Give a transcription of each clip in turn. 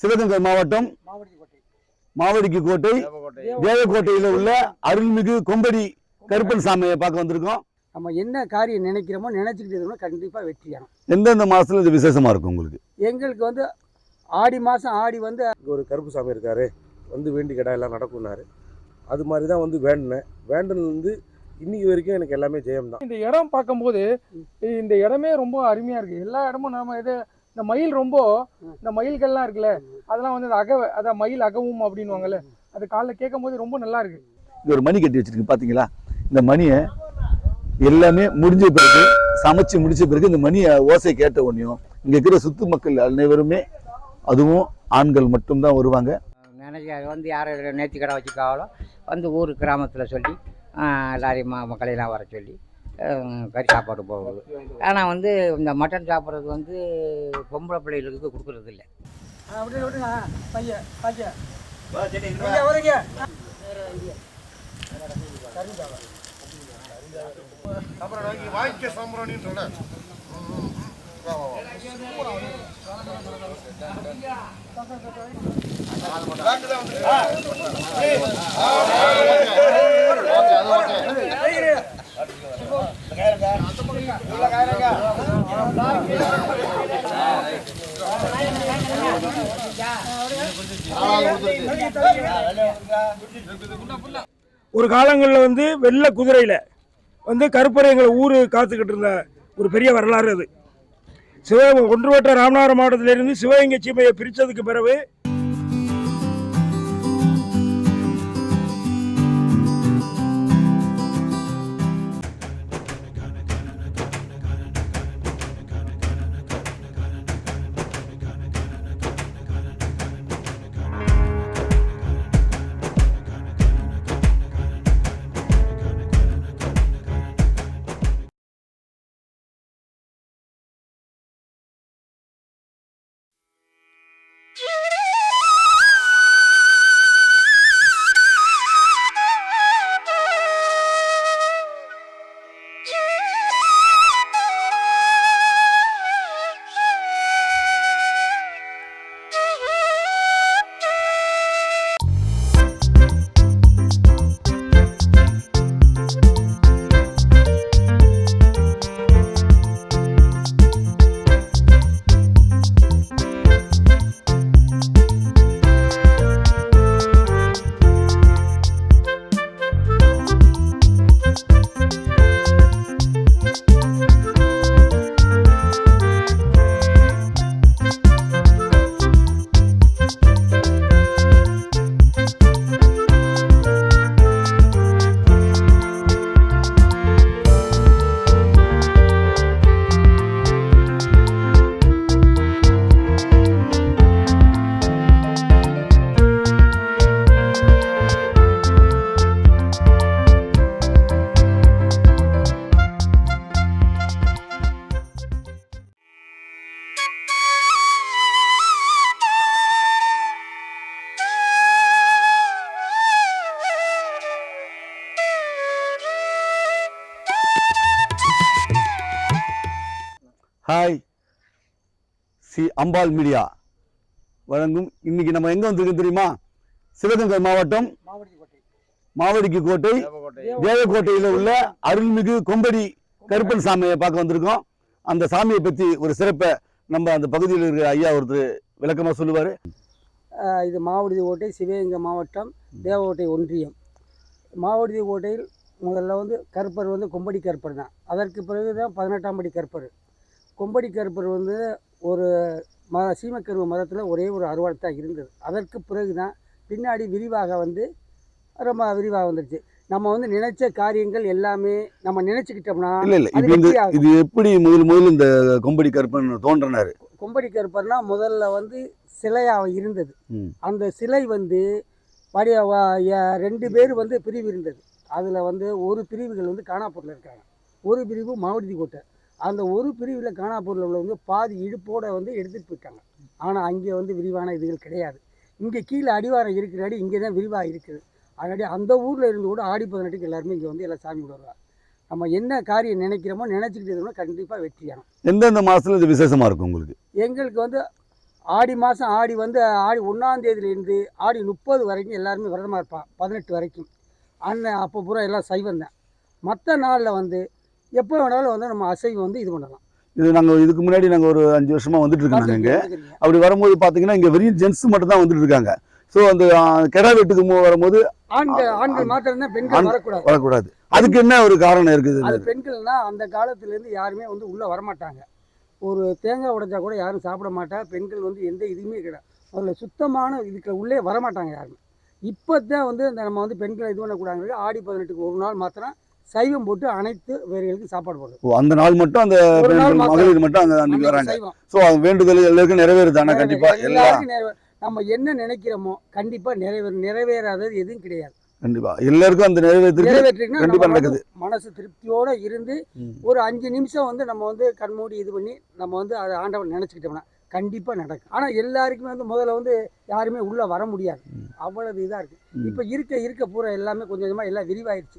சிவகங்கை மாவட்டம் மாவடிக்கு கோட்டை தேவக்கோட்டையில் உள்ள அருள்மிகு கொம்படி கருப்பன் சாமியை பார்க்க வந்திருக்கோம். நம்ம என்ன காரியம் நினைக்கிறோமோ நினச்சிக்கிட்டு இருக்கோம் கண்டிப்பாக வெற்றியாகும் எந்தெந்த மாசத்துல இது விசேஷமா இருக்கும் உங்களுக்கு? எங்களுக்கு வந்து ஆடி மாதம் ஆடி வந்து ஒரு கருப்பு சாமி இருக்காரு. வந்து வேண்டி கடை எல்லாம் நடக்கும்னாரு. அது மாதிரி தான் வந்து வேண்டினேன். வந்து இன்னைக்கு வரைக்கும் எனக்கு எல்லாமே ஜெயம் தான் இந்த இடம் பார்க்கும்போது இந்த இடமே ரொம்ப அருமையா இருக்கு. எல்லா இடமும் நம்ம இது இந்த மயில் ரொம்ப இந்த மயில்கள்லாம் இருக்குல்ல அதெல்லாம் வந்து அந்த அக அதான் மயில் அகவும் அப்படின்னுவாங்கல்ல அது காலைல கேட்கும் போது ரொம்ப நல்லா இருக்கு. இங்க ஒரு மணி கட்டி வச்சிருக்கு பாத்தீங்களா? இந்த மணியை எல்லாமே முடிஞ்ச பிறகு சமைச்சு முடிச்ச பிறகு இந்த மணியை ஓசை கேட்ட உடனேயும் இங்க இருக்கிற சுத்து மக்கள் அனைவருமே அதுவும் ஆண்கள் மட்டும்தான் வருவாங்க. நினைக்க வந்து யார் நேர்த்தி கடை வச்சுருக்காங்களோ வந்து ஊர் கிராமத்தில் சொல்லி எல்லாரையும் ம மக்களையெல்லாம் வர சொல்லி கறி சாப்பாடு போகுது ஆனால் வந்து இந்த மட்டன் சாப்பிட்றது வந்து பொம்பளை பிள்ளைகளுக்கு கொடுக்குறது இல்லை. பையன் பையன் ஒரு காலங்களில் வந்து வெள்ளை குதிரையில் வந்து கருப்பரை எங்களை ஊர் காத்துக்கிட்டு இருந்த ஒரு பெரிய வரலாறு அது. சிவ ஒன்றுவட்ட ராமநாதபுரம் மாவட்டத்திலிருந்து சிவகங்கை சீமையை பிரித்ததுக்கு பிறகு சி அம்பாள் மீடியா வழங்கும். இன்னைக்கு நம்ம எங்க வந்திருக்கோம் தெரியுமா? சிவகங்கை மாவட்டம் மாவடிக்கு கோட்டை. தேவக்கோட்டையில் உள்ள அருள்மிகு கொம்படி கருப்பன் சாமியை பார்க்க வந்திருக்கோம். அந்த சாமியை பத்தி ஒரு சிறப்பை நம்ம அந்த பகுதியில் இருக்கிற ஐயா ஒருத்தர் விளக்கமா சொல்லுவார். இது மாவடி கோட்டை சிவகங்கை மாவட்டம் தேவகோட்டை ஒன்றியம். மாவடி கோட்டையில் முதல்ல வந்து கருப்பர் வந்து கொம்படி கருப்பர் தான். அதற்கு பிறகு தான் பதினெட்டாம் படி கருப்பர். கொம்படி கருப்பர் வந்து ஒரு ம சீமக்கருவ மதத்தில் ஒரே ஒரு அறுவாடு தான் இருந்தது. அதற்கு பிறகு தான் பின்னாடி விரிவாக வந்து ரொம்ப விரிவாக வந்துடுச்சு நம்ம வந்து நினைச்ச காரியங்கள் எல்லாமே நம்ம நினைச்சுக்கிட்டோம்னா இல்ல இல்ல. இது இந்த. இது எப்படி முதல் முதல்ல இந்த கொம்படி கருப்பன் தோன்றினாரு? கொம்படி கருப்பர்னா முதல்ல வந்து சிலையாக இருந்தது. அந்த சிலை வந்து ய- ரெண்டு பேர் வந்து பிரிவு இருந்தது. அதில் வந்து ஒரு பிரிவுகள் வந்து காணாப்பூரில் இருக்காங்க. ஒரு பிரிவு மாவடி கோட்டை. அந்த ஒரு பிரிவில் காணாப்பூரில் உள்ளவங்க பாதி இடுப்போட வந்து எடுத்துகிட்டு போயிட்டாங்க. ஆனால் அங்கே வந்து விரிவான இதுகள் கிடையாது. இங்கே கீழே அடிவாரம் இருக்கிற அடி இங்கே தான் விரிவாக இருக்குது. அதனாடி அந்த ஊரில் இருந்து கூட ஆடி பதினெட்டுக்கு எல்லாருமே இங்கே வந்து எல்லாம் சாமி விடுவாங்க நம்ம என்ன காரியம் நினைக்கிறோமோ நினச்சிக்கிட்டு இருக்கோமோ கண்டிப்பாக வெற்றியாகும் எந்தெந்த மாசத்துல இது விசேஷமா இருக்கும் உங்களுக்கு? எங்களுக்கு வந்து ஆடி மாதம் ஆடி வந்து ஆடி ஒன்றாம் தேதியிலேருந்து ஆடி முப்பது வரைக்கும் எல்லாருமே விரதமாக இருப்பான் பதினெட்டு வரைக்கும். அண்ணன் அப்போ பூரா எல்லாம் சைவம் தான். மற்ற நாளில் வந்து எப்போ வேணாலும் வந்து நம்ம அசைவம் வந்து இது பண்ணலாம். இது நாங்கள் இதுக்கு முன்னாடி நாங்கள் ஒரு அஞ்சு வருஷமா வந்துட்டு இருக்கோம் நாங்கள் இங்கே. அப்படி வரும்போது பார்த்தீங்கன்னா இங்கே வெறும் ஜென்ஸ் மட்டும் தான் வந்துட்டு இருக்காங்க. ஸோ அந்த கிடா வெட்டுக்கு வரும்போது ஆண்கள் ஆண்கள் மாத்திரம் தான் பெண்கள் வரக்கூடாது. வரக்கூடாது. அதுக்கு என்ன ஒரு காரணம் இருக்குது? அது பெண்கள்னா அந்த காலத்துலேருந்து யாருமே வந்து உள்ளே வரமாட்டாங்க. ஒரு தேங்காய் உடைஞ்சா கூட யாரும் சாப்பிட மாட்டா. பெண்கள் வந்து எந்த இதுவுமே கிடையாது அதில் சுத்தமான இதுக்கு உள்ளே வரமாட்டாங்க யாருமே. இப்போ தான் வந்து இந்த நம்ம வந்து பெண்களை இது பண்ணக்கூடாது ஆடி பதினெட்டுக்கு ஒரு நாள் மாத்திரம் சைவம் போட்டு அனைத்து வேலைகளுக்கும் சாப்பாடு போடுறது அந்த நாள் மட்டும் அந்த. மகளிர் மட்டும் அந்த அன்னைக்கு வராங்க ஸோ அது வேண்டுதல் எல்லாருக்கும் நிறைவேறுதானே கண்டிப்பா எல்லா எல்லாருக்கும் நிறைவே- நம்ம என்ன நினைக்கிறோமோ கண்டிப்பா நிறைவேற நிறைவேறாதது எதுவும் கிடையாது கண்டிப்பா எல்லாருக்கும் அந்த நிறைவேற்றிருக்கு கண்டிப்பா நடக்குது. மனசு திருப்தியோட இருந்து. ஒரு அஞ்சு நிமிஷம் வந்து நம்ம வந்து கண்மூடி இது பண்ணி நம்ம வந்து அதை ஆண்டவன் நினச்சிக்கிட்டோம்னா கண்டிப்பாக நடக்கும். ஆனால் எல்லாருக்குமே வந்து முதல்ல வந்து யாருமே உள்ளே வர முடியாது. அவ்வளவு இதாக இருக்குது ம். இப்போ இருக்க இருக்க பூரா எல்லாமே கொஞ்சம் கொஞ்சமாக எல்லாம் விரிவாயிருச்சு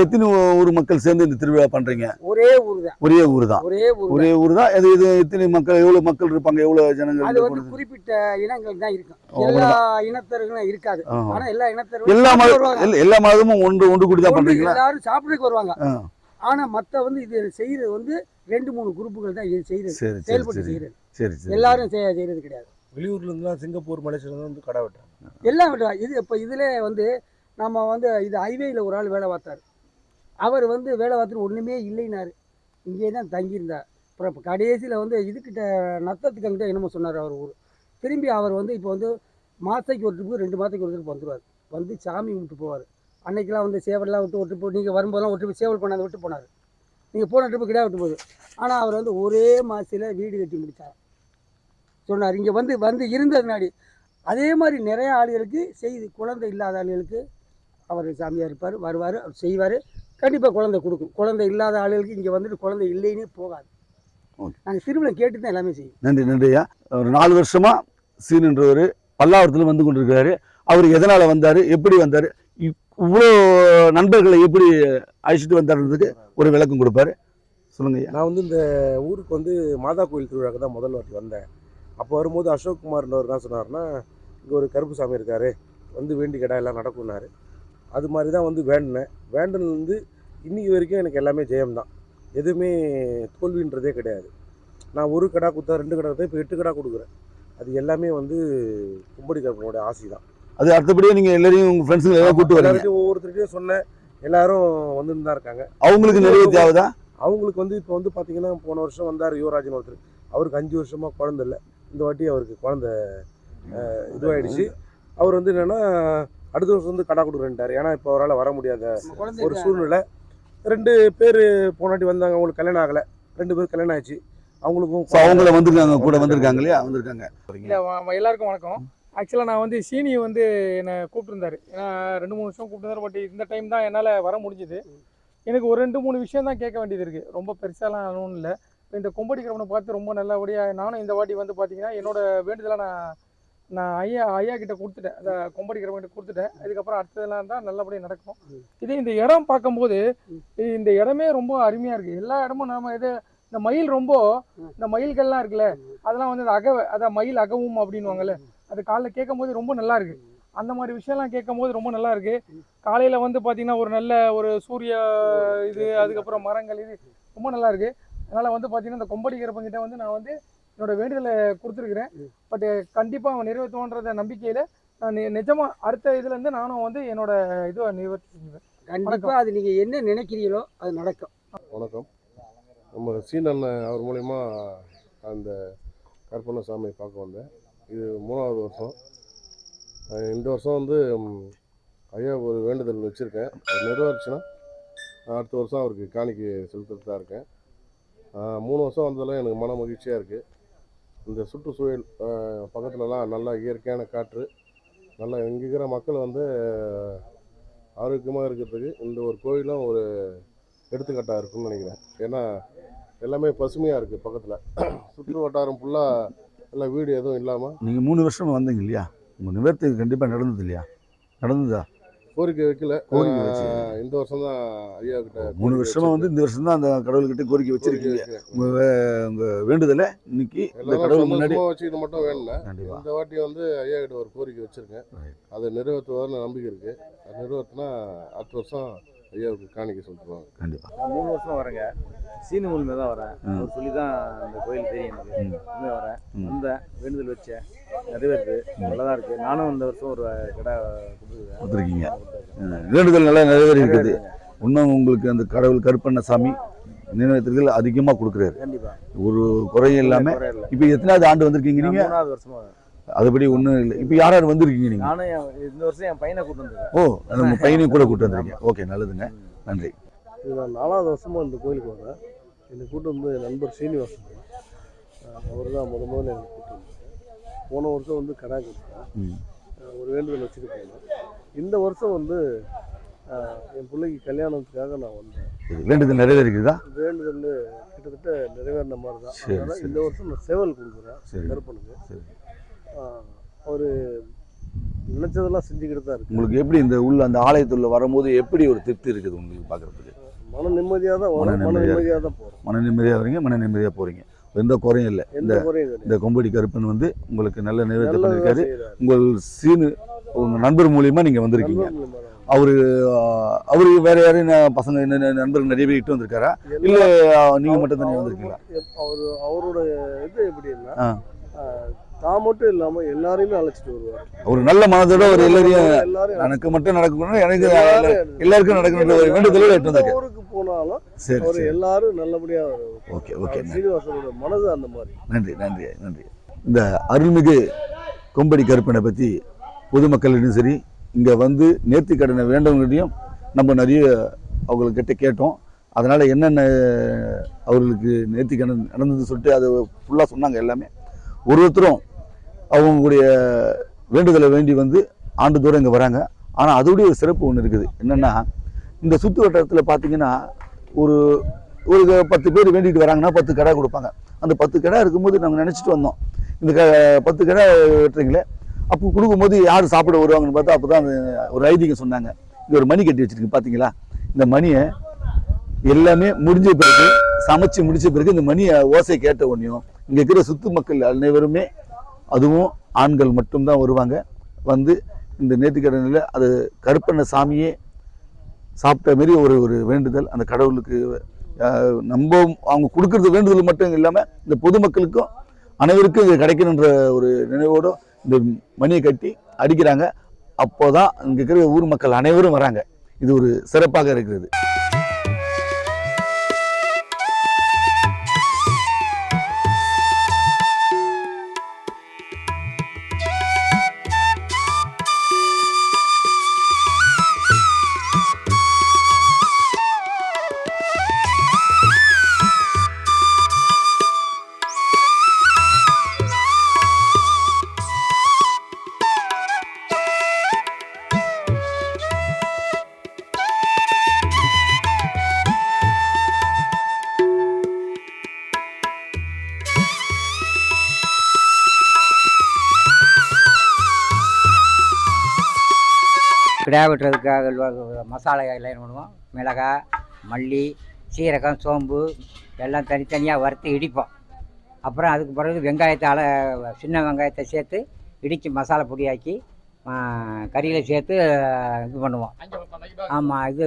எத்தனை ஊர் மக்கள் சேர்ந்து இந்த திருவிழா பண்றீங்க? ஒரே ஊர் தான் ஒரே ஊர் தான் ஒரே ஊர் ஒரே ஊர் தான் இது இது எத்தனை மக்கள் எவ்வளவு மக்கள் இருப்பாங்க? எவ்வளவு ஜனங்கள் அது வந்து? குறிப்பிட்ட இனங்கள் தான் இருக்கும். எல்லா இனத்தர்களும் இருக்காது. ஆனால் எல்லா இனத்தர்களும் எல்லா சாப்பிட மத வருவாங்க. எல்லா- எல்லா மதமும் ஒன்று ஒன்று கூடி தான் ஒன்று பண்றீங்களா? எல்லாரும் சாப்பிட்றதுக்கு வருவாங்க. ஆனால் மற்ற வந்து இது செய்யறது வந்து ரெண்டு மூணு குரூப்புகள் தான் இது சரி செயல்பட்டு சரி. செய்யறது. சரி சரி எல்லாரும் செய்ய செய்யறது கிடையாது. வெளியூர்ல இருந்துலாம் சிங்கப்பூர் மலேசியால வந்து கடை வெட்டுறாங்க. எல்லாம் விடுவா இது இப்போ இதில் வந்து நம்ம வந்து இது ஹைவேயில் ஒரு ஆள் வேலை பார்த்தாரு. அவர் வந்து வேலை பார்த்துட்டு ஒன்றுமே இல்லைனாரு. இங்கே தான் தங்கியிருந்தார். அப்புறம் இப்போ கடைசியில் வந்து இதுக்கிட்ட நத்தத்துக்கு அங்கிட்ட என்னமோ சொன்னார் அவர் ஊர். திரும்பி அவர் வந்து இப்போ வந்து மாதத்துக்கு ஒரு ட்ரிப்பு ரெண்டு மாதத்துக்கு ஒரு ட்ரிப் வந்துடுவார் வந்து சாமி விட்டு போவார். அன்னைக்கெல்லாம் வந்து சேவல்லாம் விட்டு ஒரு ட்ரிப்பு நீங்கள் வரும்போதெல்லாம் ஒரு ட்ரிப்பு சேவல் கொண்டாந்து விட்டு போனார். நீங்கள் போன ட்ரிப்பு கிடையாது விட்டு போகுது ஆனால் அவர் வந்து ஒரே மாதத்தில் வீடு கட்டி முடித்தார் சொன்னார். இங்கே வந்து வந்து இருந்ததுனாடி அதே மாதிரி நிறைய ஆளுகளுக்கு செய்து குழந்தை இல்லாத ஆளுகளுக்கு அவர் சாமியாக இருப்பார் வருவார் அவர் செய்வார். கண்டிப்பாக குழந்தை கொடுக்கும். குழந்தை இல்லாத ஆளுகளுக்கு இங்கே வந்துட்டு குழந்தை இல்லைன்னே போகாது. ஓகே. நாங்கள் திருவிழா கேட்டு தான் எல்லாமே செய்யும் நன்றி நன்றி ஐயா. ஒரு நாலு வருஷமா சீனுன்றவர் பல்லாவரத்தில் வந்து கொண்டிருக்கிறாரு. அவர் எதனால வந்தாரு எப்படி வந்தாரு இவ்- இவ்வளோ நண்பர்களை எப்படி அழைச்சிட்டு வந்தாருன்றதுக்கு ஒரு விளக்கம் கொடுப்பாரு. சொல்லுங்க ஐயா. நான் வந்து இந்த ஊருக்கு வந்து மாதா கோயில் திருவிழாக்கு தான் முதல் வாட்டி வந்தேன். அப்போ வரும்போது அசோக் குமார்ன்றவர் என்ன சொன்னார்னா இங்கே ஒரு கருப்பு சாமி இருக்காரு வந்து வேண்டி கடை எல்லாம் நடக்கும்னாரு. அது மாதிரி தான் வந்து வேண்டினேன் வந்து இன்னைக்கு வரைக்கும் எனக்கு எல்லாமே ஜெயம்தான். எதுவுமே தோல்வின்றதே கிடையாது. நான் ஒரு கடா கொடுத்தா ரெண்டு கடா கொடுத்தா இப்போ எட்டு கடா கொடுக்குறேன். அது எல்லாமே வந்து கும்படி கருப்பனோட ஆசை தான் அது அடுத்தபடியே நீங்க எல்லாரையும் உங்க ஃப்ரெண்ட்ஸுங்க எல்லாம் கூட்டு வரீங்க. எல்லாருக்கும் ஒவ்வொருத்தருக்கையும் சொன்னேன். எல்லாரும் வந்துன்னு தான் இருக்காங்க. அவங்களுக்கு நிறைய தேவைதா அவங்களுக்கு வந்து இப்போ வந்து பார்த்தீங்கன்னா போன வருஷம் வந்தார் யுவராஜன் ஒருத்தர். அவருக்கு அஞ்சு வருஷமாக குழந்தை இல்லை. இந்த வாட்டி அவருக்கு குழந்தை அஹ், இதுவாயிடுச்சு. அவர் வந்து என்னென்னா அடுத்த வருஷம் வந்து கடா கொடுக்குறேன்ட்டார். ஏன்னா இப்போ அவரால் வர முடியாத ஒரு சூழ்நிலை. ரெண்டு பேர் போனாட்டி வந்தாங்க அவங்களுக்கு கல்யாணம் ஆகலை. ரெண்டு பேர் கல்யாணம் ஆயிடுச்சு. அவங்களுக்கும் அவங்கள வந்திருக்காங்க கூட வந்திருக்காங்க இல்லையா? வந்திருக்காங்க. இல்லை எல்லாருக்கும் வணக்கம். ஆக்சுவலாக நான் வந்து சீனி வந்து என்னை கூப்பிட்டுருந்தாரு. ஏன்னா ரெண்டு மூணு வருஷம் கூப்பிட்டுருந்தாரு பட் இந்த டைம் தான் என்னால் வர முடிஞ்சுது. எனக்கு ஒரு ரெண்டு மூணு விஷயம் தான் கேட்க வேண்டியது இருக்குது ரொம்ப பெருசாலாம் ஒன்றும் இல்லை. இந்த கொம்படிக்கிறவனை பார்த்து ரொம்ப நல்லபடியாக நானும் இந்த வாட்டி வந்து பார்த்தீங்கன்னா என்னோட வேண்டுதலை நான் நான் ஐயா ஐயா கிட்ட கொடுத்துட்டேன். அந்த கொம்படிக்கிறவங்க கிட்ட கொடுத்துட்டேன். அதுக்கப்புறம் அடுத்ததெல்லாம் தான் நல்லபடியாக நடக்கும். இதே இந்த இடம் பார்க்கும்போது இந்த இடமே ரொம்ப அருமையாக இருக்குது எல்லா இடமும் நம்ம இது இந்த மயில் ரொம்ப இந்த மயில்கள்லாம் இருக்குல்ல அதெல்லாம் வந்து அந்த அகவை அதான் மயில் அகவும் அப்படின்வாங்கல்ல அது காலைல கேட்கும் போது ரொம்ப நல்லா இருக்கு. அந்த மாதிரி விஷயம்லாம் கேட்கும் போது ரொம்ப நல்லா இருக்கு. காலையில வந்து பாத்தீங்கன்னா ஒரு நல்ல ஒரு சூரிய இது அதுக்கப்புறம் மரங்கள் இது ரொம்ப நல்லா இருக்கு. அதனால வந்து பாத்தீங்கன்னா இந்த கொம்படிக்கிறப்பங்கிட்ட வந்து நான் வந்து என்னோட வேண்டுதலை கொடுத்துருக்குறேன். பட் கண்டிப்பா அவன் நிறைவேற்றுவான்ற நம்பிக்கையில நான் நி- நிஜமா அடுத்த இதுல இருந்து நானும் வந்து என்னோட இதுவை நிறைவேற்றி செஞ்சுவேன் கண்டிப்பாக அது நீங்கள் என்ன நினைக்கிறீங்களோ அது நடக்கும். வணக்கம். நம்ம சீனண்ணன் அவர் மூலயமா அந்த கற்பனை சாமியை பார்க்க வந்தேன். இது மூணாவது வருஷம். இந்த வருஷம் வந்து ஐயா ஒரு வேண்டுதல் வச்சுருக்கேன். அது நிறைவேறுச்சுன்னா நான் அடுத்த வருஷம் அவருக்கு காணிக்கை செலுத்திட்டு தான் இருக்கேன். மூணு வருஷம் வந்ததில் எனக்கு மன மகிழ்ச்சியாக இருக்குது இந்த சுற்றுச்சூழல் பக்கத்துலலாம் நல்லா இயற்கையான காற்று நல்லா இங்கே இருக்கிற மக்கள் வந்து ஆரோக்கியமாக இருக்கிறதுக்கு இந்த ஒரு கோயிலும் ஒரு எடுத்துக்காட்டாக இருக்கும்னு நினைக்கிறேன். ஏன்னா எல்லாமே பசுமையாக இருக்குது பக்கத்தில். சுற்று வட்டாரம் ஃபுல்லாக எல்லாம் வீடு எதுவும் இல்லாமல் நீங்கள் மூணு வருஷம் வந்தீங்க இல்லையா? உங்கள் நிவர்த்தி கண்டிப்பாக நடந்தது இல்லையா? நடந்ததா? கோரிக்கை வைக்கல. கோரிக்கை வச்சு. இந்த வருஷம் தான் ஐயா கிட்ட மூணு வருஷமா வந்து இந்த வருஷம் தான் அந்த கடவுள்கிட்ட கோரிக்கை வச்சிருக்கீங்க. உங்க உங்க வேண்டுதலை இன்னைக்கு இந்த கடவுள் முன்னாடி வச்சுக்கிட்டு மட்டும் வேணல கண்டிப்பா. இந்த வாட்டி வந்து ஐயா கிட்ட ஒரு கோரிக்கை வச்சிருக்கேன். அதை நிறைவேற்றுவார்னு நம்பிக்கை இருக்கு. அது நிறைவேற்றினா அடுத்த வருஷம் ஐயாவுக்கு காணிக்கை சொல்லிட்டுருவாங்க கண்டிப்பா. நான் மூணு வருஷம் வரேங்க. சீனு மூலியமாக தான் வரேன். அவர் சொல்லி தான் இந்த கோயில் தெரியும் எனக்கு. வரேன். வந்தேன். வேண்டுதல் வச்சேன். நிறைவேறுது நல்லா தான் இருக்குது நானும் இந்த வருஷம் ஒரு கடை கொடுத்துருக்கீங்க. வேண்டுதல் நல்லா நிறைவேறி இருக்குது. இன்னும் உங்களுக்கு அந்த கடவுள் கருப்பண்ணசாமி நினைவத்திற்கு அதிகமாக கொடுக்குறாரு. கண்டிப்பாக ஒரு குறையும் இல்லாமல் இப்போ எத்தனாவது ஆண்டு வந்திருக்கீங்க நீங்கள் மூணாவது வருஷமா வரேன். அதுபடி ஒன்றும் இல்லை. இப்போ யார் யார் வந்திருக்கீங்க நீங்கள் நானும் இந்த வருஷம் என் பையனை கூட்டு வந்துருக்கேன். ஓ நம்ம பையனையும் கூட கூட்டு வந்திருக்கீங்க. ஓகே நல்லதுங்க. நன்றி. இது நான் நாலாவது வருஷமாக இந்த கோயிலுக்கு வரேன் என்னை கூட்டு வந்து என் நண்பர் சீனிவாசன். அவர் தான் முத முதல்ல என்னை கூட்டு வந்தார். போன வருஷம் வந்து கடா கொடுத்தேன் ம். அஹ் ஒரு வேண்டுதல் வச்சுட்டு போனேன் இந்த வருஷம் வந்து என் பிள்ளைக்கு கல்யாணத்துக்காக நான் வந்தேன். வேண்டுதல் நிறைவேறிக்குதா? வேண்டுதல் கிட்டத்தட்ட நிறைவேறின மாதிரி தான். அதனால். இந்த வருஷம் நான் சேவல் கொடுக்குறேன் சரி. கருப்பனுக்கு. அவர் நினச்சதெல்லாம் செஞ்சுக்கிட்டு தான் இருக்கு. உங்களுக்கு எப்படி இந்த உள்ள அந்த ஆலயத்துள்ள வரும்போது எப்படி ஒரு திருப்தி இருக்குது உங்களுக்கு பார்க்குறதுக்கு? மன நிம்மதியாக தான் மன நிம்மதியாக தான் போகிறோம் மன நிம்மதியாக வரீங்க மன நிம்மதியாக போகிறீங்க எந்த குறையும் இல்லை. கிடையாது இந்த கொம்படி கருப்பன் வந்து உங்களுக்கு நல்ல நிறைவேற்ற பண்ணியிருக்காரு உங்கள் சீனு உங்கள் நண்பர் மூலியமா நீங்கள் வந்திருக்கீங்க. அவரு அவரு வேற யாரும் பசங்க நண்பர்கள் நிறைய பேர் இட்டு வந்திருக்காரா? இல்ல ஆஹ், நீங்க மட்டும் தனியாக வந்திருக்கீங்களா? அவர் அவரோட இது எப்படின்னா தான் மட்டும் இல்லாம எல்லாரையுமே அழைச்சிட்டு வருவார். ஒரு நல்ல மனதோட ஒரு எல்லாரையும் எனக்கு மட்டும் நடக்கணும் எனக்கு எல்லாருக்கும் நடக்கணுன்ற ஒரு வேண்டுதலோட எட்டு வந்திருக்கேன் ஊருக்கு போனாலும் சரி அவர் எல்லாரும் நல்லபடியா ஓகே ஓகே. சீனிவாசனோட மனது அந்த மாதிரி. நன்றி நன்றி நன்றி. இந்த அருள்மிகு கொம்படி கருப்பனை பற்றி பொதுமக்களிடம் சரி இங்கே வந்து நேர்த்தி கடனை வேண்டவங்களையும் நம்ம நிறைய அவங்கக்கிட்ட கேட்டோம். அதனால் என்னென்ன அவர்களுக்கு நேர்த்தி கடன் நடந்ததுன்னு சொல்லிட்டு அதை ஃபுல்லாக சொன்னாங்க எல்லாமே. ஒரு ஒருத்தரும் அவங்களுடைய வேண்டுதலை வேண்டி வந்து ஆண்டுதோறும் இங்கே வராங்க. ஆனால் அதோடைய ஒரு சிறப்பு ஒன்று இருக்குது. என்னென்னா இந்த சுற்று வட்டாரத்தில் பார்த்தீங்கன்னா ஒரு ஒரு பத்து பேர் வேண்டிட்டு வராங்கன்னா பத்து கடை கொடுப்பாங்க. அந்த பத்து கடை இருக்கும்போது நாங்கள் நினச்சிட்டு வந்தோம். இந்த க பத்து கடை வெட்டுறீங்களே அப்போ கொடுக்கும்போது யார் சாப்பிட வருவாங்கன்னு பார்த்தா அப்போ தான் ஒரு ஐதீகம் சொன்னாங்க. இங்கே ஒரு மணி கட்டி வச்சிருக்கு பார்த்தீங்களா இந்த மணியை எல்லாமே முடிஞ்ச பிறகு சமைச்சு முடிச்ச பிறகு இந்த மணியை ஓசை கேட்ட உடனேயும் இங்கே இருக்கிற சுத்து மக்கள் அனைவருமே அதுவும் ஆண்கள் மட்டும்தான் வருவாங்க. வந்து இந்த நேர்த்திக்கடனில் அது கருப்பண்ண சாமியே சாப்பிட்ட மாரி ஒரு ஒரு வேண்டுதல். அந்த கடவுளுக்கு நம்ம அவங்க கொடுக்கறது வேண்டுதல் மட்டும் இல்லாமல் இந்த பொதுமக்களுக்கும் அனைவருக்கும் இது கிடைக்கணுன்ற ஒரு நினைவோடு இந்த மணியை கட்டி அடிக்கிறாங்க. அப்போதான் இங்கே இருக்கிற ஊர் மக்கள் அனைவரும் வராங்க. இது ஒரு சிறப்பாக இருக்கிறது. கிடா வெட்டுறதுக்காக மசாலா எல்லாம் என்ன பண்ணுவோம். மிளகாய் மல்லி சீரகம் சோம்பு எல்லாம் தனித்தனியாக வறுத்து இடிப்போம். அப்புறம் அதுக்கு பிறகு வெங்காயத்தை அல சின்ன வெங்காயத்தை சேர்த்து இடித்து மசாலா பொடியாக்கி கறியில் சேர்த்து இது பண்ணுவோம். ஆமாம் இது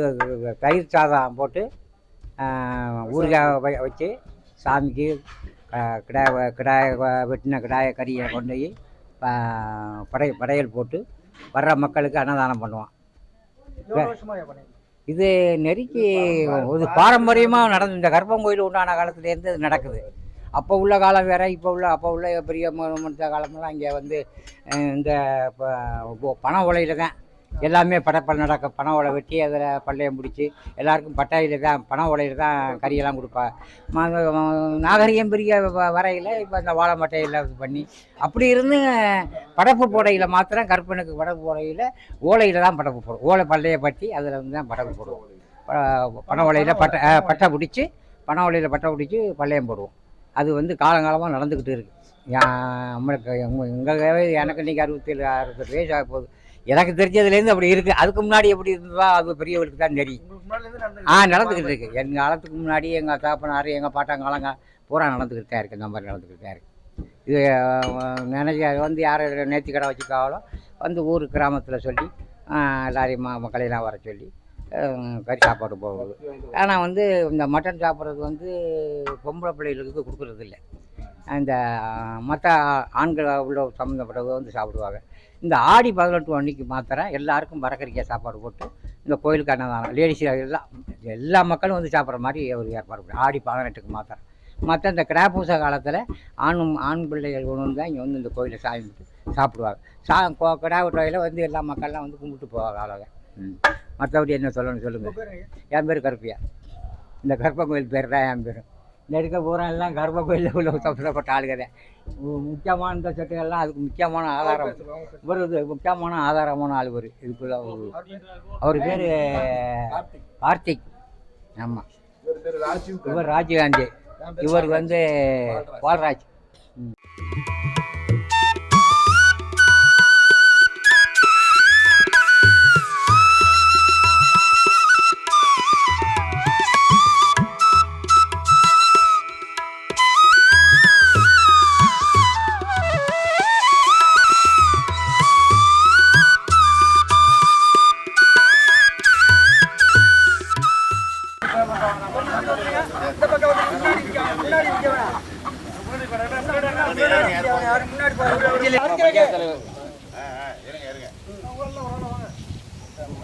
தயிர் சாதம் போட்டு ஊறுகாய் வ- வச்சு சாமிக்கு கிடாய கிடாய வெட்டின கிடாய கறியை கொண்டு போய் படை படையல் போட்டு வர்ற மக்களுக்கு அன்னதானம் பண்ணுவோம் எவ்வளோ வருஷமா ஐயா பண்ணீங்க இது நெருக்கி ஒரு பாரம்பரியமாக நடந்து இந்த கர்ப்பம் கோயில் உண்டான காலத்துலேருந்து இது நடக்குது. அப்போ உள்ள காலம் வேற இப்போ உள்ள அப்போ உள்ள பெரிய மனுஷ காலமெல்லாம் இங்கே வந்து இந்த பண உலையில தான் எல்லாமே படப்பட நடக்க பண உலை வெட்டி அதில் பள்ளையம் பிடிச்சி எல்லாருக்கும் பட்டாயில் தான் பண ஓலையில் தான் கறியெல்லாம் கொடுப்பா. நாகரிகம் பெரிய வ- வரையில் இப்போ அந்த வாழை மட்டையில் இது பண்ணி அப்படி இருந்து படப்பு போடையில் மாத்திரம் கற்பனுக்கு படப்பு போடையில் ஓலையில் தான் படப்பு போடும். ஓலை பள்ளையை பட்டி அதில் வந்து தான் படப்பு போடுவோம் பண ஓலையில் பட்டை பட்டை பிடிச்சி பண ஓலையில் பட்டை பிடிச்சி பள்ளையம் போடுவோம். அது வந்து காலங்காலமாக நடந்துக்கிட்டு இருக்குது நம்மளுக்கு எங்கள் எனக்கு இன்றைக்கி அறுபத்தேழு அறுபத்தெட்டு வயசு ஆக போகுது எனக்கு தெரிஞ்சதுலேருந்து அப்படி இருக்குது அதுக்கு முன்னாடி எப்படி இருந்ததா அது பெரியவர்களுக்கு தான் தெரியும். ஆ நடந்துக்கிட்டு இருக்கு. எங்கள் காலத்துக்கு முன்னாடி எங்கள் தாப்பனார் எங்கள் பாட்டாங்காலங்க பூரா நடந்துக்கிட்டு தான் இருக்குது இந்த மாதிரி நடந்துக்கிட்டு தான் இருக்குது இது நினைச்ச வந்து யார் நேர்த்தி கடை வச்சுக்காவளோ வந்து ஊர் கிராமத்தில் சொல்லி எல்லாரையும் ம மக்களையெல்லாம் வர சொல்லி கறி சாப்பாடு போகுது ஆனால் வந்து இந்த மட்டன் சாப்பிட்றது வந்து பொம்பளை பிள்ளைகளுக்கு கொடுக்குறது இல்லை இந்த மற்ற ஆண்கள் உள்ள சம்மந்தப்பட்டவங்க வந்து சாப்பிடுவாங்க. இந்த ஆடி பதினெட்டு அன்னைக்கு மாத்திரம் எல்லாருக்கும் வரக்கறிக்காய் சாப்பாடு போட்டு இந்த கோயிலுக்கு அன்னதானம் லேடிஸ் எல்லாம் எல்லா மக்களும் வந்து சாப்பிட்ற மாதிரி ஒரு ஏற்பாடு ஆடி பதினெட்டுக்கு மாத்திரம் மற்ற இந்த கிடா பூசை காலத்தில் ஆணும் ஆண் பிள்ளைகள் வந்து தான் இங்கே வந்து இந்த கோயிலை சாமி கும்பிட்டு சாப்பிடுவாங்க. சா கொ- கிடா வெட்டுறையில் வந்து எல்லா மக்கள்லாம் வந்து கும்பிட்டு போவாங்க அவ்வளோதான் மற்றபடி என்ன சொல்லணும் சொல்லுங்கள் என் பேர் கருப்பியா. இந்த கருப்பன் கோயில் பேர் தான் என் பேர். இந்த இருக்க பூரா எல்லாம் கர்ப்ப கோயிலில் உள்ள சம்மந்தப்பட்ட ஆளுங்க தான். முக்கியமான இந்த சொட்டுகள்லாம் அதுக்கு முக்கியமான ஆதாரம். இவர் இது முக்கியமான ஆதாரமான ஆள் இவர். இதுக்குள்ள அவர். பேர் கார்த்திக். ஆமாம் இவர் ராஜீவ்காந்தி இவர் வந்து பால்ராஜ்.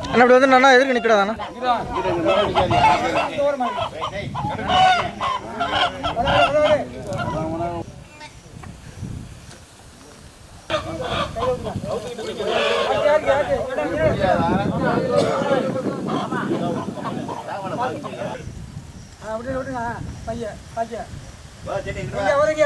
அண்ணா இப்படி வந்து நான் எதிர்க்க நிற்கடாதாண்ணா அப்படியே விடுங்க பையன் பையன் வரீங்க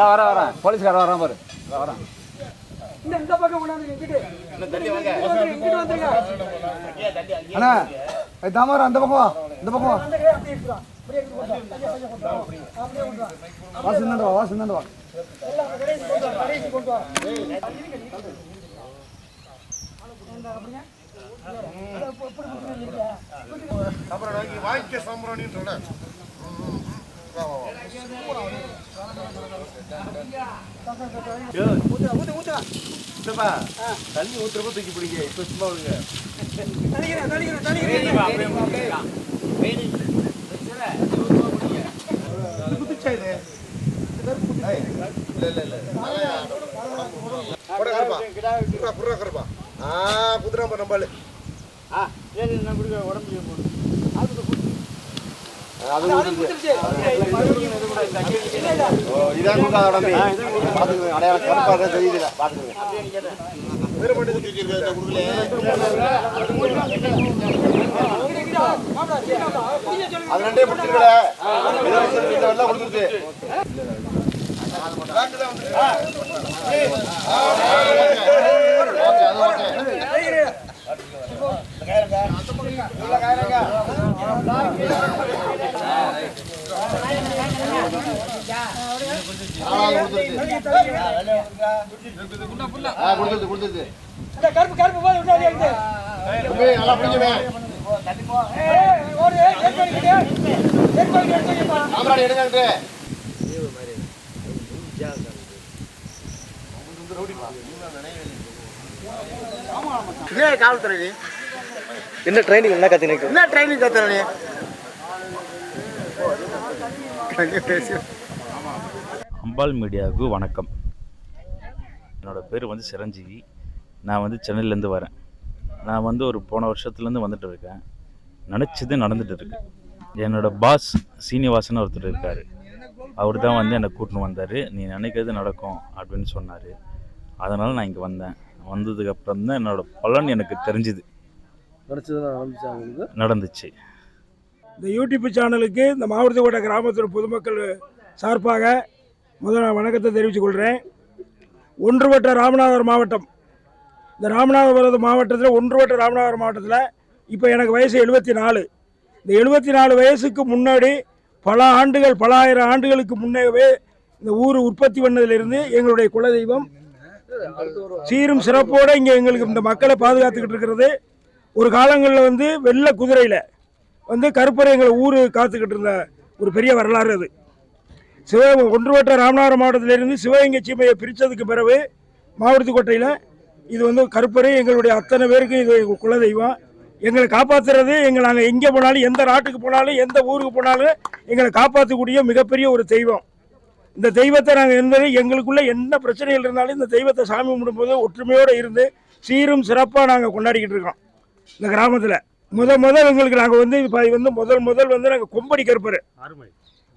வர வரேன் போலீஸ்கார வரேன் பாரு. வரேன். இந்த பக்கம் கொண்டாந்து இங்கிட்டு அண்ணா அது தாமரை அந்த பக்கம் வா இந்த பக்கம் வா. அந்த வா அப்படியே எடுத்துடா அப்படியே தண்ணி ஊத்துறப்ப தூக்கி இப்ப சும்மா விடுங்க தள்ளிக்கிறேன் தள்ளிக்கிறேன் தள்ளிக்கிறேன் இதான் கொடுக்காத உடம்பு. பாத்துக்கோங்க அடையாளம் கருப்பாக தெரியுதுல பாத்துக்கோங்க. அது ரெண்டே பிடிச்சிருக்கல. இந்த வெள்ளம் கொடுத்துருக்கு கொடுத்துருது கொடுத்துருது கருப்பு கருப்பு போய். நல்லா எடுங்க இதே காவல்துறை என்ன ட்ரைனிங் என்ன கற்றுக்கிட்டு என்ன ட்ரைனிங் கத்துற நீ பேசி அம்பாள் மீடியாவுக்கு வணக்கம். என்னோட பேர் வந்து சிரஞ்சீவி. நான் வந்து சென்னையிலேருந்து வரேன். நான் வந்து ஒரு போன வருஷத்துலேருந்து வந்துட்டு இருக்கேன். நினச்சது நடந்துட்டு இருக்கு. என்னோட பாஸ் சீனிவாசன் ஒருத்தர் இருக்கார். அவர் தான் வந்து என்னை கூட்டின்னு வந்தார். நீ நினைக்கிறது நடக்கும் அப்படின்னு சொன்னார். அதனால் நான் இங்கே வந்தேன். வந்ததுக்கப்புறம் தான் என்னோட பலன் எனக்கு தெரிஞ்சுது. நடந்துச்சு. இந்த யூடியூப் சேனலுக்கு இந்த மாவட்டத்தோட கிராமத்தில் பொதுமக்கள் சார்பாக முதல் வணக்கத்தை தெரிவித்துக் கொள்கிறேன் ஒன்றுபட்ட ராமநாதபுரம் மாவட்டம். இந்த ராமநாதபுரம் மாவட்டத்தில் ஒன்றுபட்ட ராமநாதபுரம் மாவட்டத்தில் இப்போ எனக்கு வயசு எழுபத்தி நாலு இந்த எழுபத்தி நாலு வயசுக்கு முன்னாடி பல ஆண்டுகள் பல ஆயிரம் ஆண்டுகளுக்கு முன்னவே இந்த ஊர் உற்பத்தி பண்ணதிலிருந்து எங்களுடைய குலதெய்வம் சீரும் சிறப்போடு இங்கே எங்களுக்கு இந்த மக்களை பாதுகாத்துக்கிட்டு இருக்கிறது. ஒரு காலங்களில் வந்து வெள்ளை குதிரையில் வந்து கருப்பரை எங்களை ஊர் காத்துக்கிட்டு இருந்த ஒரு பெரிய வரலாறு அது. சிவ ஒன்றுபட்ட ராமநாதபுரம் மாவட்டத்திலிருந்து சிவகங்கை சீமையை பிரித்ததுக்கு பிறகு மாவட்டத்துக்கோட்டையில் இது வந்து கருப்பரை எங்களுடைய அத்தனை பேருக்கு இது எங்கள் குலதெய்வம். எங்களை காப்பாற்றுறது எங்களை நாங்கள் எங்கே போனாலும் எந்த நாட்டுக்கு போனாலும் எந்த ஊருக்கு போனாலும் எங்களை காப்பாற்றக்கூடிய மிகப்பெரிய ஒரு தெய்வம். இந்த தெய்வத்தை நாங்கள் இருந்தது எங்களுக்குள்ளே என்ன பிரச்சனைகள் இருந்தாலும் இந்த தெய்வத்தை சாமி கும்பிடும்போது ஒற்றுமையோடு இருந்து சீரும் சிறப்பாக நாங்கள் கொண்டாடிக்கிட்டு இருக்கோம். இந்த கிராமத்தில். முத முதல் எங்களுக்கு நாங்கள் வந்து இப்போ வந்து முதல் முதல் வந்து நாங்கள் கொம்படி கருப்பர்.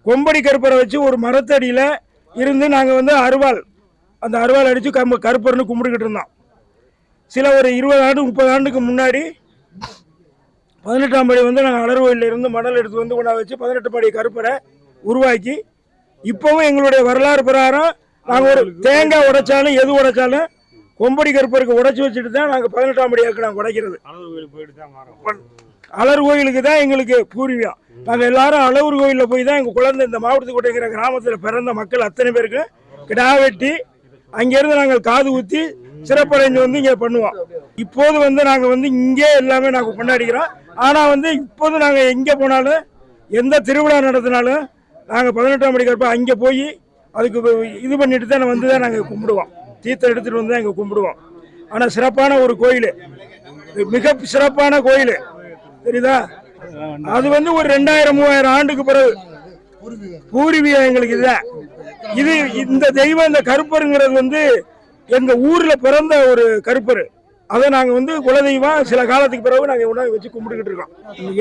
கொம்படி கருப்பரை வச்சு ஒரு மரத்தடியில் இருந்து நாங்கள் வந்து அருவாள் அந்த அருவாள் அடித்து கம்ப கருப்பர்னு கும்பிட்டுக்கிட்டு இருந்தோம். சில ஒரு இருபது ஆண்டு முப்பது ஆண்டுக்கு முன்னாடி பதினெட்டாம் படி வந்து நாங்கள் அலர்கோயிலில் இருந்து மணல் எடுத்து வந்து கொண்டா வச்சு பதினெட்டு படி கருப்பரை உருவாக்கி இப்போவும் எங்களுடைய வரலாறு பிரகாரம் நாங்கள் ஒரு தேங்காய் உடைச்சாலும் எது உடைச்சாலும் கொம்படி கருப்பருக்கு உடைச்சி வச்சுட்டு தான் நாங்கள் பதினெட்டாம் படியாக்கு நாங்கள் உடைக்கிறது. அலர் கோயிலுக்கு தான் எங்களுக்கு பூர்வீகம். நாங்கள் எல்லாரும் அலவுர் கோயிலில் போய் தான் எங்கள் குழந்தை இந்த மாவட்டத்துக்கோட்டைங்கிற கிராமத்தில் பிறந்த மக்கள் அத்தனை பேருக்கு கிடா வெட்டி அங்கேருந்து நாங்கள் காது ஊற்றி சிறப்படைஞ்சு வந்து இங்கே பண்ணுவோம். இப்போது வந்து நாங்கள் வந்து இங்கே எல்லாமே நாங்கள் கொண்டாடிக்கிறோம். ஆனால் வந்து இப்போது நாங்கள் எங்கே போனாலும் எந்த திருவிழா நடத்தினாலும் நாங்கள் பதினெட்டாம் படி கருப்பை அங்கே போய் அதுக்கு இது பண்ணிட்டு தான் வந்து தான் நாங்கள் கும்பிடுவோம். தீர்த்தம் எடுத்துகிட்டு வந்து தான் இங்கே கும்பிடுவோம். ஆனால் சிறப்பான ஒரு கோயில். மிக சிறப்பான கோயில். தெரியுதா? அது வந்து ஒரு ரெண்டாயிரம் மூவாயிரம் ஆண்டுக்கு பிறகு பூர்வீகம் எங்களுக்கு இதுதான் இது இந்த தெய்வம் இந்த கருப்பருங்கிறது வந்து எங்க ஊர்ல பிறந்த ஒரு கருப்பர். அதை நாங்கள் வந்து குலதெய்வம் சில காலத்துக்கு பிறகு நாங்கள் உணவு வச்சு கும்பிட்டுக்கிட்டு இருக்கோம்.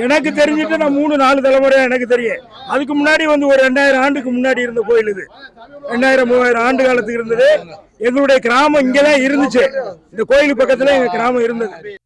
எனக்கு தெரிஞ்சுட்டு நான் மூணு நாலு தலைமுறையாக எனக்கு தெரியும். அதுக்கு முன்னாடி வந்து ஒரு ரெண்டாயிரம் ஆண்டுக்கு முன்னாடி இருந்த கோயில் இது. ரெண்டாயிரம் மூவாயிரம் ஆண்டு காலத்துக்கு இருந்தது. எங்களுடைய கிராமம் இங்கதான் இருந்துச்சு. இந்த கோயில் பக்கத்துல எங்க கிராமம் இருந்தது.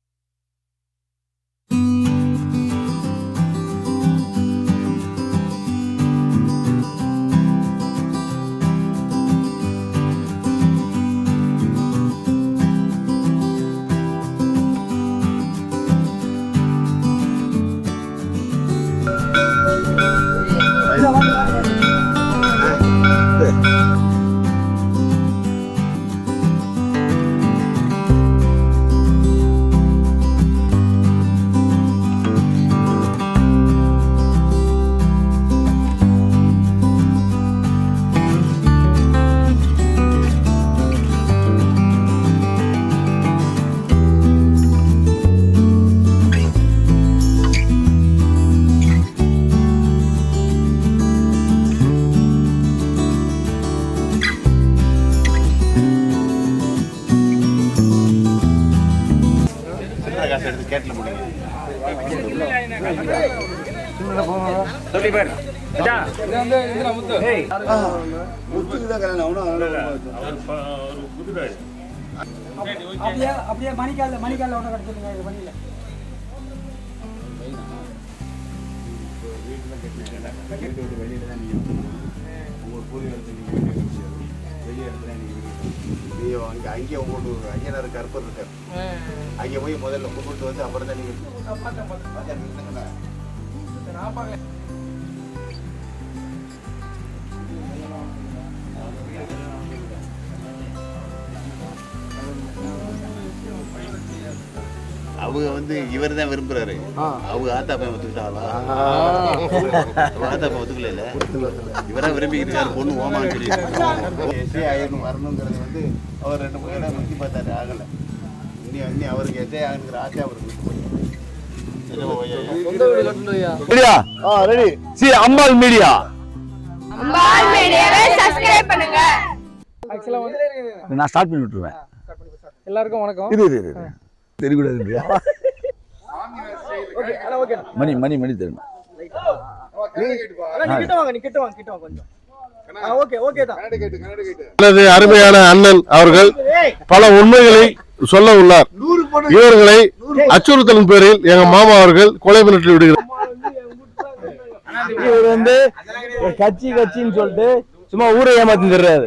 அப்படியே அப்படியே மணிக்கால மணிக்கால ஒன்று கிடச்சிருங்க இது பண்ணியில் வெளியில தான் நீங்கள் உங்கள் கூலி இடத்துல நீங்கள் வெளியே இடத்துல நீங்கள் வீடு அங்கே அங்கேயே உங்களுக்கு ஐயனார் கருப்பர் இருக்கார் அங்கே போய் முதல்ல கும்பிட்டு வந்து அப்புறம் தான் நீங்கள் அவங்க வந்து இவர் தான் விரும்புறாரு. அவங்க ஆத்தா பையன் ஒத்துக்கிட்டாங்களா? ஆத்தா பையன் ஒத்துக்கல இவரா விரும்பிக்கிட்டு இருக்காரு பொண்ணு ஓமான்னு சொல்லி ஆயிரம் வரணுங்கிறது வந்து அவர் ரெண்டு மூணு இடம் முக்கிய பார்த்தாரு ஆகலை. இனி இனி அவருக்கு எதே ஆகுங்கிற ஆசை அவருக்கு அம்பாள் மீடியா அம்பாள் மீடியாவை சப்ஸ்கிரைப் பண்ணுங்க. ஆக்சுவலாக வந்து நான் ஸ்டார்ட் பண்ணி விட்டுருவேன். எல்லாருக்கும் வணக்கம். இது, இது தெரியக்கூடாது மணி மணி மணி தெரியும் அருமையான அண்ணன் அவர்கள் பல உண்மைகளை சொல்ல உள்ளார். இவர்களை அச்சுறுத்தலின் பேரில் எங்க மாமா அவர்கள் கொலை மிரட்டி விடுகிறார். இவர் வந்து கட்சி கட்சின்னு சொல்லிட்டு சும்மா ஊரை ஏமாத்தி தர்றாரு.